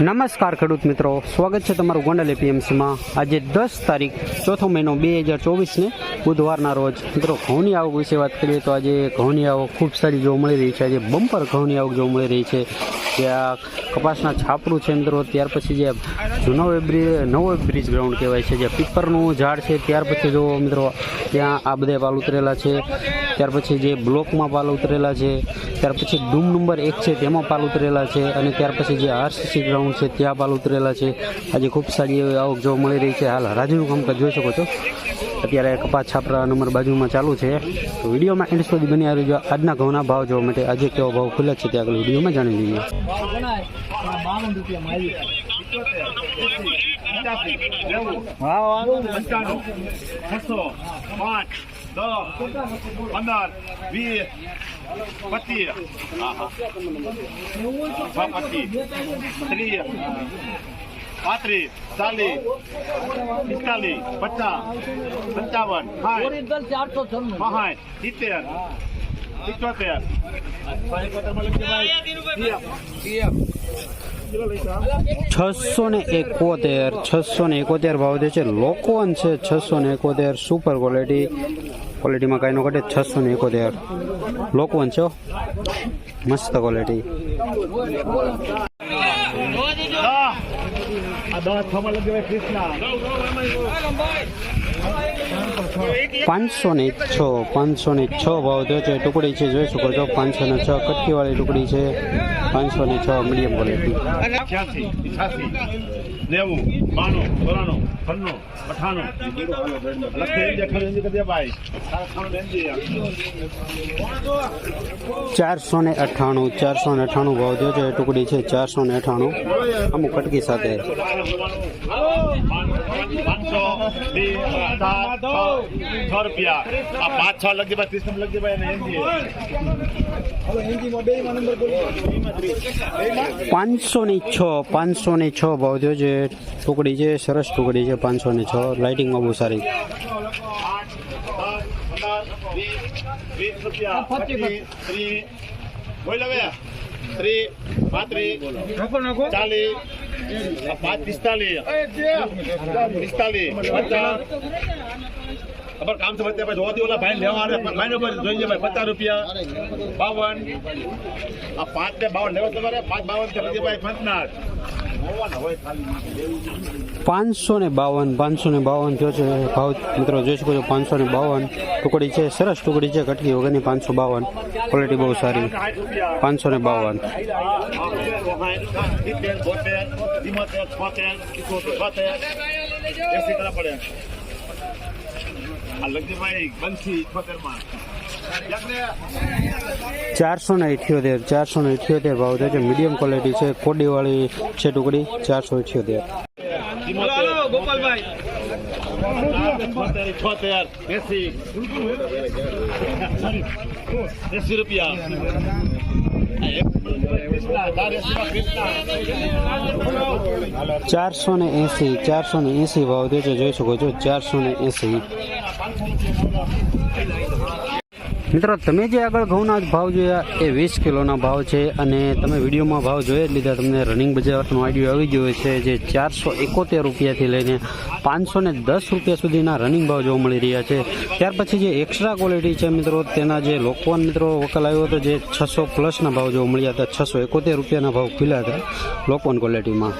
નમસ્કાર ખેડૂત મિત્રો. સ્વાગત છે તમારું ગોંડલ એપીએમસીમાં. આજે દસ તારીખ, ચોથો મહિનો બે હજાર ચોવીસને બુધવારના રોજ. મિત્રો, ઘઉંની આવક વિશે વાત કરીએ તો આજે ઘઉંની આવક ખૂબ સારી જોવા મળી રહી છે. આજે બમ્પર ઘઉંની આવક જોવા મળી રહી છે. ત્યાં કપાસના છાપરું છે મિત્રો, ત્યાર પછી જે જૂનો બ્રિજ નવો બ્રિજ ગ્રાઉન્ડ કહેવાય છે. જે પીપરનું ઝાડ છે, ત્યાર પછી જો મિત્રો, ત્યાં આ બધે વાલ ઉતરેલા છે. ત્યાર પછી જે બ્લોકમાં પાલ ઉતરેલા છે, ત્યાર પછી ડૂમ નંબર એક છે, તેમાં પાલ ઉતરેલા છે અને ત્યાર પછી જે આરસીસી ગ્રાઉન્ડ છે, ત્યાં પાલ ઉતરેલા છે. આજે ખૂબ સારી એવી આવક જોવા મળી રહી છે. હાલ હરાજીનું કામકાજ જોઈ શકો છો. અત્યારે કપાસ છાપરા નંબર બાજુમાં ચાલુ છે. તો વિડીયોમાં એન્ડ સુધી બની આવી જો આજના ઘઉંના ભાવ જોવા માટે આજે કેવો ભાવ ખુલે છે તે આગળ વિડીયોમાં જાણી લઈએ. છસો. પાંચ. દસ પંદર વીસ પચીસ પચીસ ત્રીસ પાંત્રીસ ચાલીસ પિસ્તાલીસ પચાસ પંચાવન સાઠ સિત્તેર સિત્તોતેર છસો ને એકોતેર છસો ને એકોતેર ભાવ જે છે. લોકોન છે છસો ને એકોતેર સુપર ક્વોલિટી ક્વોલિટીમાં કાંઈ ન ઘટે છસો ને એકોતેર. લોકવન છો. મસ્ત ક્વોલિટી કૃષ્ણા. પાંચસો ને છ પાંચસો ને છ ભાવ થયો છે ટુકડી છે જોઈ શકો છો પાંચસો ને છ કટકીવાળી ટુકડી છે પાંચસો ને છ મીડિયમ ક્વોલિટી નેવું બાણું ચોરાણું અઠાણું ચારસો ને અઠ્ઠાણું ચારસો ને અઠ્ઠાણું ભાવ થયો છે ટુકડી છે ચારસો ને અઠ્ઠાણું અમુક કટકી સાથે છ રૂપિયા. આ પાંચ છ લખી ભાઈ ત્રીસ લખી ભાઈ અને એનજી પાંચસો ને છ પાંચસો ને છ ભાવ થયો છે. ટુકડી છે સરસ ટુકડી છે પાંચસો ને છ. લાઇટિંગમાં બહુ સારી. ચાલીસ. પાંચ પિસ્તાલીસ પિસ્તાલીસ પચાસ. ખબર કામ સમજતે ભાઈ ધોતી ઓલા ભાઈ લેવા આવે ભાઈ નો જોઈ જાય પચાસ રૂપિયા બાવન. આ પાંચ ને બાવન લેવા તમારે પાંચ બાવન છે ભાઈ પંચનાથ. પાંચસો ને બાવન પાંચસો ને બાવન થયો છે. ભાવ મિત્રો જોઈ શકો છો પાંચસો ને બાવન. ટુકડી છે સરસ ટુકડી છે કટકી વગરની પાંચસો બાવન. ક્વોલિટી બહુ સારી. પાંચસો ને બાવન. બંસી માં ચારસો ને ઇઠ્યોતેર ચારસો ને ઇઠ્યોતેર ભાવ થયો છે. મીડિયમ ક્વોલિટી છે. કોડીવાળી છે ટુકડી ચારસો ઇઠ્યોતેર. ગોપાલભાઈ છોતેર એસી. એસી રૂપિયા. ચારસો ને એસી ચારસો ને એસી ભાવ છે જોઈ શકો છો ચારસો ને એંસી. મિત્રો, તમે જે આગળ ઘઉંના ભાવ જોયા એ વીસ કિલોના ભાવ છે અને તમે વિડીયોમાં ભાવ જોઈ જ લીધા. તમને રનિંગ બજારનો આઈડિયો આવી ગયો છે જે ચારસો એકોતેર રૂપિયાથી લઈને પાંચસો ને દસ રૂપિયા સુધીના રનિંગ ભાવ જોવા મળી રહ્યા છે. ત્યાર પછી જે એક્સ્ટ્રા ક્વોલિટી છે મિત્રો, તેના જે લોકવાન મિત્રો વકલ આવ્યો હતો જે છસો પ્લસના ભાવ જોવા મળ્યા હતા. છસો એકોતેર રૂપિયાના ભાવ ખુલ્યા હતા લોકવાન ક્વોલિટીમાં